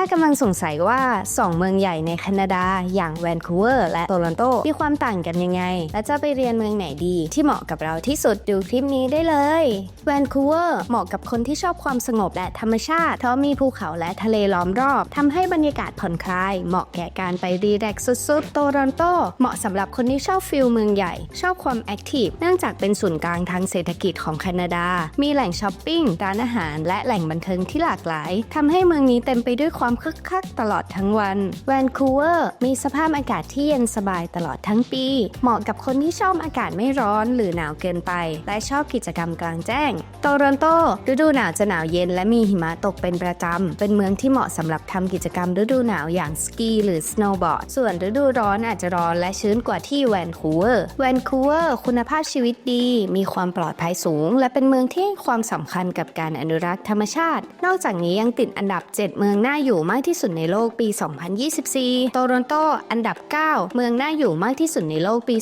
ถ้ากำลังสงสัยว่า 2 เมืองใหญ่ในแคนาดา อย่างแวนคูเวอร์และโตลอนโตมีความต่างกันยังไง และจะไปเรียนเมืองไหนดีที่เหมาะกับเราที่สุดดูคลิปนี้ได้เลยแวนคูเวอร์เหมาะกับคนที่ชอบความสงบและธรรมชาติ เพราะมีภูเขาและทะเลล้อมรอบทำให้บรรยากาศผ่อนคลาย เหมาะแก่การไปรีแลกซ์สุดๆ โตลอนโต เหมาะสำหรับคนที่ชอบฟิลเมืองใหญ่ ชอบความแอคทีฟเนื่องจากเป็นศูนย์กลางทางเศรษฐกิจของแคนาดา มีแหล่งช้อปปิ้งร้านอาหาร และแหล่งบันเทิงที่หลากหลายทำให้เมืองนี้เต็มไปด้วยความคึกคักตลอดทั้งวันแวนคูเวอร์มีสภาพอากาศที่เย็นสบายตลอดทั้งปี เหมาะกับคนที่ชอบอากาศไม่ร้อนหรือหนาวเกินไป และชอบกิจกรรมกลางแจ้ง โตรอนโตฤดูหนาวจะหนาวเย็นและมีหิมะตกเป็นประจำ เป็นเมืองที่เหมาะสำหรับทำกิจกรรมฤดูหนาวอย่างสกีหรือสโนว์บอร์ด ส่วนฤดูร้อนอาจจะร้อนและชื้นกว่าที่แวนคูเวอร์ แวนคูเวอร์คุณภาพชีวิตดี มีความปลอดภัยสูง และเป็นเมืองที่ความสำคัญกับการอนุรักษ์ธรรมชาติ นอกจากนี้ยังติดอันดับ 7 เมืองน่าอยู่มากที่สุดในโลกปี 2024 โตรอนโตอันดับ 9 เมืองน่าอยู่มากที่สุดในโลกปี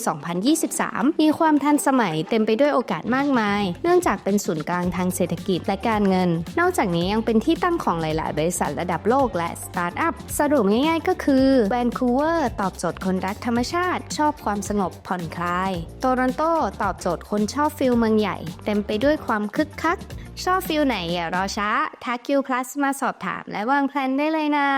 2023 มีความทันสมัยเต็มไปด้วยโอกาสมากมาย เนื่องจากเป็นศูนย์กลางทางเศรษฐกิจและการเงิน นอกจากนี้ยังเป็นที่ตั้งของหลาย ๆ บริษัทระดับโลกและสตาร์ทอัพ สรุปง่าย ๆ ก็คือแวนคูเวอร์ตอบโจทย์คนรักธรรมชาติ ชอบความสงบผ่อนคลาย โตรอนโตตอบโจทย์คนชอบฟิลเมืองใหญ่ เต็มไปด้วยความคึกคัก ชอบฟิลไหนอย่ารอช้าทักคิวพลัสมาสอบถามและวางแผนได้เลยนะ